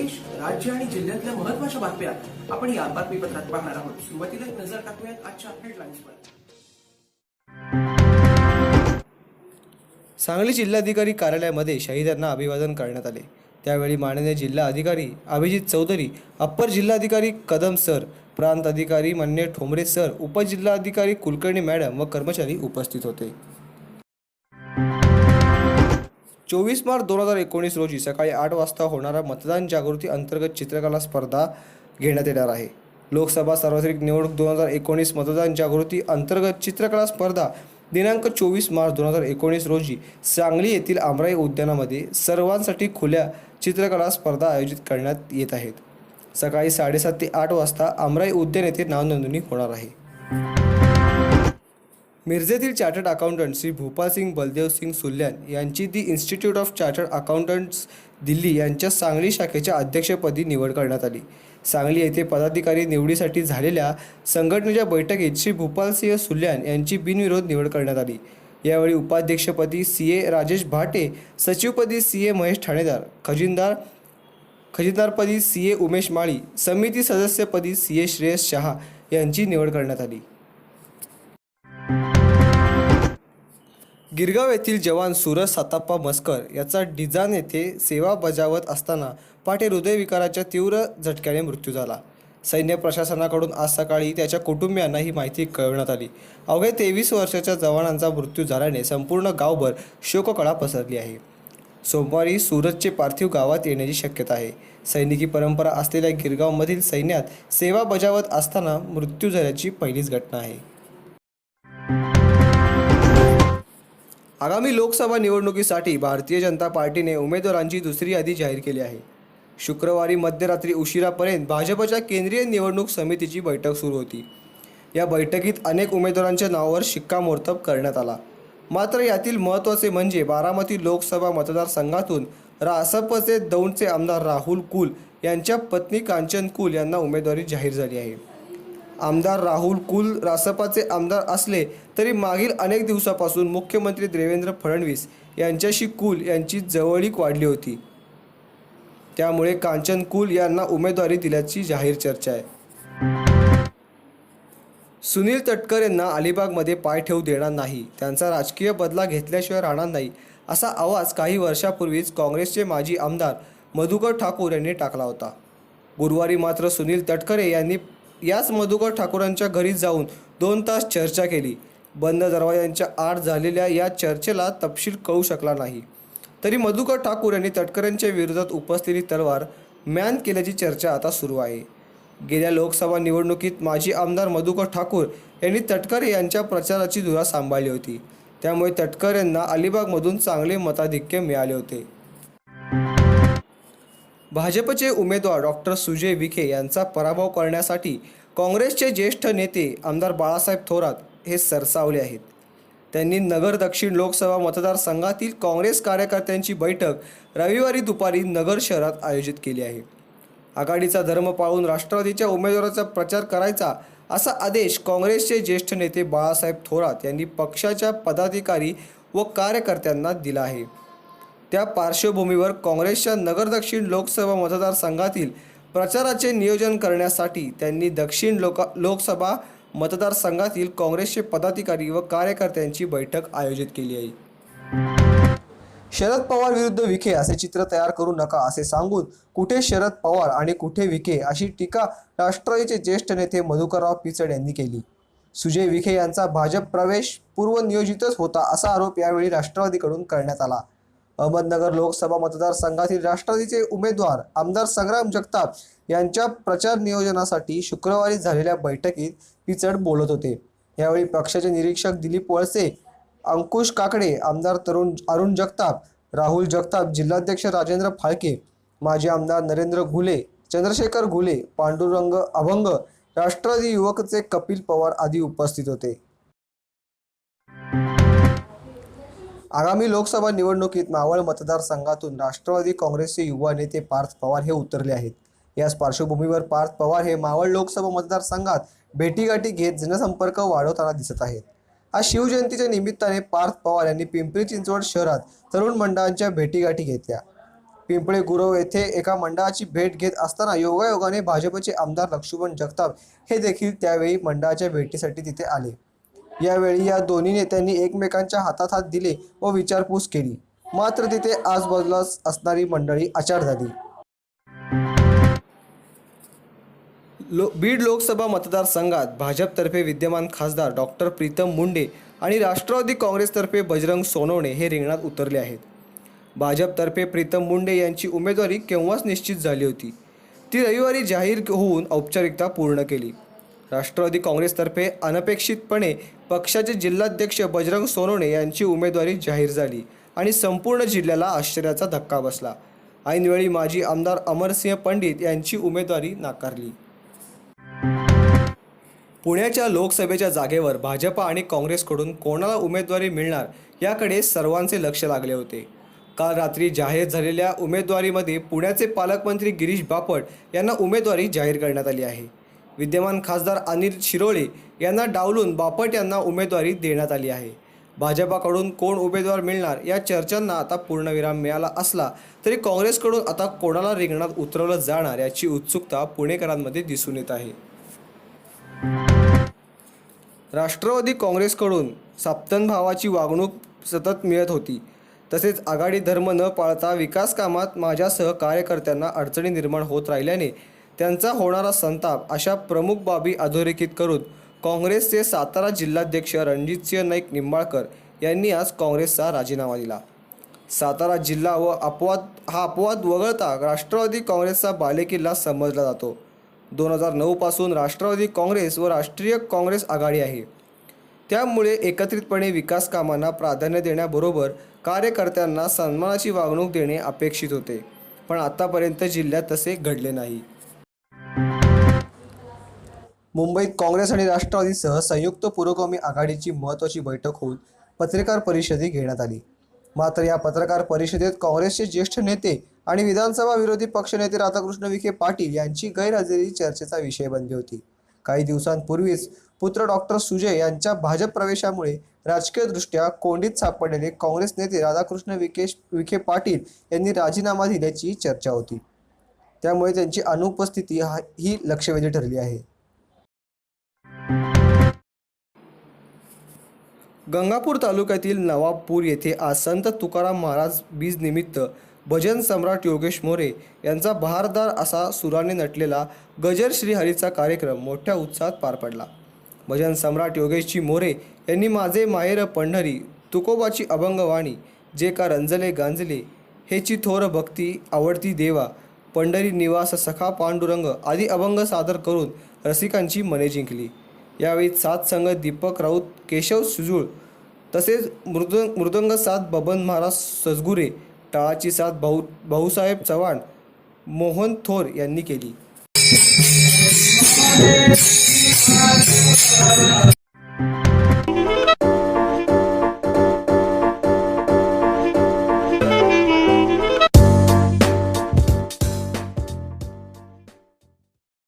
देश राज्य आणि जिल्ह्यातल्या महत्त्वाच्या बातम्या आपण या बातमीपत्रात पाहणार आहोत. सुरुवातीला एक नजर टाकूयात आजच्या हेडलाईन्सवर सांगली जिल्हाधिकारी कार्यालयामध्ये शहीदांना अभिवादन करण्यात आले. त्यावेळी माननीय जिल्हा अधिकारी अभिजित चौधरी अप्पर जिल्हाधिकारी कदम सर प्रांत अधिकारी मान्य ठोंबरे सर उपजिल्हाधिकारी कुलकर्णी मॅडम व कर्मचारी उपस्थित होते. चोवीस मार्च दोन हजार एकोणीस रोजी सकाळी आठ वाजता होणारा मतदान जागृती अंतर्गत चित्रकला स्पर्धा घेण्यात येणार आहे. लोकसभा सार्वत्रिक निवडणूक दोन हजार एकोणीस मतदान जागृती अंतर्गत चित्रकला स्पर्धा दिनांक चोवीस मार्च दोन हजार एकोणीस रोजी सांगली येथील आमराई उद्यानामध्ये सर्वांसाठी खुल्या चित्रकला स्पर्धा आयोजित करण्यात येत आहेत. सकाळी साडेसात ते आठ वाजता आमराई उद्यान येथे नावनोंदणी होणार आहे. मिरजेतील चार्टर्ड अकाउंटंट श्री भूपाल सिंग बलदेव सिंग सुल्यान यांची the institute of chartered accountants Delhi यांच्या सांगली शाखेच्या अध्यक्षपदी निवड करण्यात आली. सांगली येथे पदाधिकारी निवडीसाठी झालेल्या संघटनेच्या बैठकीत श्री भूपाल सिंह सुल्यान यांची बिनविरोध निवड करण्यात आली. यावेळी उपाध्यक्षपदी सी ए राजेश भाटे सचिवपदी सी ए महेश ठाणेदार खजिनदार खजिनदारपदी सी ए उमेश माळी समिती सदस्यपदी सी ए श्रेयस शहा यांची निवड करण्यात आली. गिरगाव येथील जवान सूरज साताप्पा मस्कर याचा डिजान येथे सेवा बजावत असताना पाठे हृदयविकाराच्या तीव्र झटक्याने मृत्यू झाला. सैन्य प्रशासनाकडून आज सकाळी त्याच्या कुटुंबियांना ही माहिती कळवण्यात आली. अवघ्या तेवीस वर्षाच्या जवानांचा मृत्यू झाल्याने संपूर्ण गावभर शोककळा पसरली आहे. सोमवारी सूरजचे पार्थिव गावात येण्याची शक्यता आहे. सैनिकी परंपरा असलेल्या गिरगावमधील सैन्यात सेवा बजावत असताना मृत्यू झाल्याची पहिलीच घटना आहे. आगामी लोकसभा निवडणुकीसाठी भारतीय जनता पार्टीने उमेदवारांची दुसरी यादी जाहीर केली आहे. शुक्रवारी मध्यरात्री उशिरापर्यंत भाजपच्या केंद्रीय निवडणूक समितीची बैठक सुरू होती. या बैठकीत अनेक उमेदवारांच्या नावावर शिक्कामोर्तब करण्यात आला. मात्र यातील महत्त्वाचे म्हणजे बारामती लोकसभा मतदारसंघातून रासपचे दौंडचे आमदार राहुल कुल यांच्या पत्नी कांचन कुल यांना उमेदवारी जाहीर झाली आहे. आमदार राहुल कुल रासपाचे आमदार असले तरी मागील अनेक दिवसापासून मुख्यमंत्री देवेंद्र फडणवीस यांच्याशी कुल यांची जवळीक वाढली होती. त्यामुळे कांचन कुल यांना उमेदवारी दिल्याची जाहीर चर्चा आहे. सुनील तटकर यांना अलिबागमध्ये पाय ठेवू देणार नाही. त्यांचा राजकीय बदला घेतल्याशिवाय राहणार नाही असा आवाज काही वर्षापूर्वीच काँग्रेसचे माजी आमदार मधुकर ठाकूर यांनी टाकला होता. गुरुवारी मात्र सुनील तटकरे यांनी याच मधुकर ठाकूरांच्या घरी जाऊन दोन तास चर्चा केली. बंद दरवाजांच्या आड झालेल्या या चर्चेला तपशील कळू शकला नाही. तरी मधुकर ठाकूर यांनी तटकरेंच्या विरोधात उपसलेली तलवार मॅन केल्याची चर्चा आता सुरू आहे. गेल्या लोकसभा निवडणुकीत माजी आमदार मधुकर ठाकूर यांनी तटकरे यांच्या प्रचाराची धुरा सांभाळली होती. त्यामुळे तटकर यांना अलिबागमधून चांगले मताधिक्य मिळाले होते. भाजपचे उमेदवार डॉक्टर सुजय विखे यांचा पराभव करण्यासाठी काँग्रेसचे ज्येष्ठ नेते आमदार बाळासाहेब थोरात हे सरसावले आहेत. त्यांनी नगर दक्षिण लोकसभा मतदारसंघातील काँग्रेस कार्यकर्त्यांची बैठक रविवारी दुपारी नगर शहरात आयोजित केली आहे. आघाडीचा धर्म पाळून राष्ट्रवादीच्या उमेदवाराचा प्रचार करायचा असा आदेश काँग्रेसचे ज्येष्ठ नेते बाळासाहेब थोरात यांनी पक्षाच्या पदाधिकारी व कार्यकर्त्यांना दिला आहे. त्या पार्श्वभूमीवर काँग्रेसच्या नगर दक्षिण लोकसभा मतदारसंघातील प्रचाराचे नियोजन करण्यासाठी त्यांनी दक्षिण लोक लोकसभा मतदारसंघातील काँग्रेसचे पदाधिकारी व कार्यकर्त्यांची बैठक आयोजित केली आहे. शरद पवार विरुद्ध विखे असे चित्र तयार करू नका असे सांगून कुठे शरद पवार आणि कुठे विखे अशी टीका राष्ट्रवादीचे ज्येष्ठ नेते मधुकरराव पिचड यांनी केली. सुजय विखे यांचा भाजप प्रवेश पूर्वनियोजितच होता असा आरोप यावेळी राष्ट्रवादीकडून करण्यात आला. अहमदनगर लोकसभा मतदारसंघातील राष्ट्रवादीचे उमेदवार आमदार संग्राम जगताप यांच्या प्रचार नियोजनासाठी शुक्रवारी झालेल्या बैठकीत पिचड बोलत होते. यावेळी पक्षाचे निरीक्षक दिलीप वळसे अंकुश काकडे आमदार तरुण अरुण जगताप राहुल जगताप जिल्हाध्यक्ष राजेंद्र फाळके माजी आमदार नरेंद्र घुले चंद्रशेखर घुले पांडुरंग अभंग राष्ट्रवादी युवकचे कपिल पवार आदी उपस्थित होते. आगामी लोकसभा निवडणुकीत मावळ मतदारसंघातून राष्ट्रवादी काँग्रेसचे युवा नेते पार्थ पवार हे उतरले आहेत. याच पार्श्वभूमीवर पार्थ पवार हे मावळ लोकसभा मतदारसंघात भेटीगाठी घेत जनसंपर्क वाढवताना दिसत आहेत. आज शिवजयंतीच्या निमित्ताने पार्थ पवार यांनी पिंपरी चिंचवड शहरात तरुण मंडळांच्या भेटीगाठी घेतल्या. पिंपळे गुरव येथे एका मंडळाची भेट घेत असताना योगायोगाने भाजपचे आमदार लक्ष्मण जगताप हे देखील त्यावेळी मंडळाच्या भेटीसाठी तिथे आले. यावेळी या दोन्ही नेत्यांनी एकमेकांच्या हातात हात दिले व विचारपूस केली. मात्र तिथे आजबाजूला असणारी मंडळी आचार झाली. लो बीड लोकसभा मतदारसंघात भाजपतर्फे विद्यमान खासदार डॉक्टर प्रीतम मुंडे आणि राष्ट्रवादी काँग्रेसतर्फे बजरंग सोनवणे हे रिंगणात उतरले आहेत. भाजपतर्फे प्रीतम मुंडे यांची उमेदवारी केव्हाच निश्चित झाली होती? ती रविवारी जाहीर होऊन औपचारिकता पूर्ण केली. राष्ट्रवादी काँग्रेसतर्फे अनपेक्षितपणे पक्षाचे जिल्हाध्यक्ष बजरंग सोनवणे यांची उमेदवारी जाहीर झाली आणि संपूर्ण जिल्ह्याला आश्चर्याचा धक्का बसला. ऐनवेळी माजी आमदार अमरसिंह पंडित यांची उमेदवारी नाकारली. पुण्याच्या लोकसभेच्या जागेवर भाजपा आणि काँग्रेसकडून कोणाला उमेदवारी मिळणार याकडे सर्वांचे लक्ष लागले होते. काल रात्री जाहीर झालेल्या उमेदवारीमध्ये पुण्याचे पालकमंत्री गिरीश बापट यांना उमेदवारी जाहीर करण्यात आली आहे. विद्यमान खासदार अनिल शिरोळे यांना डावलून बापट यांना उमेदवारी देण्यात आली आहे. भाजपाकडून कोण उमेदवार मिळणार या चर्चांना आता पूर्णविराम मिळाला असला तरी काँग्रेसकडून आता कोणाला रिंगणात उतरवलं जाणार याची उत्सुकता पुणेकरांमध्ये दिसून येत आहे. राष्ट्रवादी काँग्रेसकडून साप्तन भावाची वागणूक सतत मिळत होती. तसेच आघाडी धर्म न पाळता विकास कामात माझ्यासह कार्यकर्त्यांना अडचणी निर्माण होत राहिल्याने त्यांचा होणारा संताप अशा प्रमुख बाबी अधोरेखित करून काँग्रेसचे सातारा जिल्हाध्यक्ष रणजितसिंह नाईक निंबाळकर यांनी आज काँग्रेसचा राजीनामा दिला. सातारा जिल्हा व अपवाद हा अपवाद वगळता राष्ट्रवादी काँग्रेसचा बालेकिल्ला समजला जातो. दोन हजार नऊपासून राष्ट्रवादी काँग्रेस व राष्ट्रीय काँग्रेस आघाडी आहे. त्यामुळे एकत्रितपणे विकास कामांना प्राधान्य देण्याबरोबर कार्यकर्त्यांना सन्मानाची वागणूक देणे अपेक्षित होते. पण आतापर्यंत जिल्ह्यात तसे घडले नाही. मुंबईत काँग्रेस आणि राष्ट्रवादीसह संयुक्त पुरोगामी आघाडीची महत्त्वाची बैठक होऊन पत्रकार परिषदे घेण्यात आली. मात्र या पत्रकार परिषदेत काँग्रेसचे ज्येष्ठ नेते आणि विधानसभा विरोधी पक्षनेते राधाकृष्ण विखे पाटील यांची गैरहजेरी चर्चेचा विषय बनली होती. काही दिवसांपूर्वीच पुत्र डॉक्टर सुजय यांच्या भाजप प्रवेशामुळे राजकीयदृष्ट्या कोंडीत सापडलेले काँग्रेस नेते राधाकृष्ण विखे विखे पाटील यांनी राजीनामा दिल्याची चर्चा होती. त्यामुळे त्यांची अनुपस्थिती हा ही लक्षवेधी ठरली आहे. गंगापूर तालुक्यातील नवाबपूर येथे आज संत तुकाराम महाराज बीज निमित्त भजन सम्राट योगेश मोरे यांचा बहारदार असा सुराने नटलेला गजर श्रीहरीचा कार्यक्रम मोठ्या उत्साहात पार पडला. भजन सम्राट योगेशजी मोरे यांनी माझे माहेर पंढरी तुकोबाची अभंगवाणी जे का रंजले गांजले हेची थोर भक्ती आवडती देवा पंढरी निवास सखा पांडुरंग आदी अभंग सादर करून रसिकांची मने जिंकली. यावेळी सात संघ दीपक राऊत केशव सुजूळ तसेच मृद मृदंग साथ बबन महाराज सजगुरे टाळाची साथ भाऊ भाऊसाहेब चव्हाण मोहन थोर यांनी केली.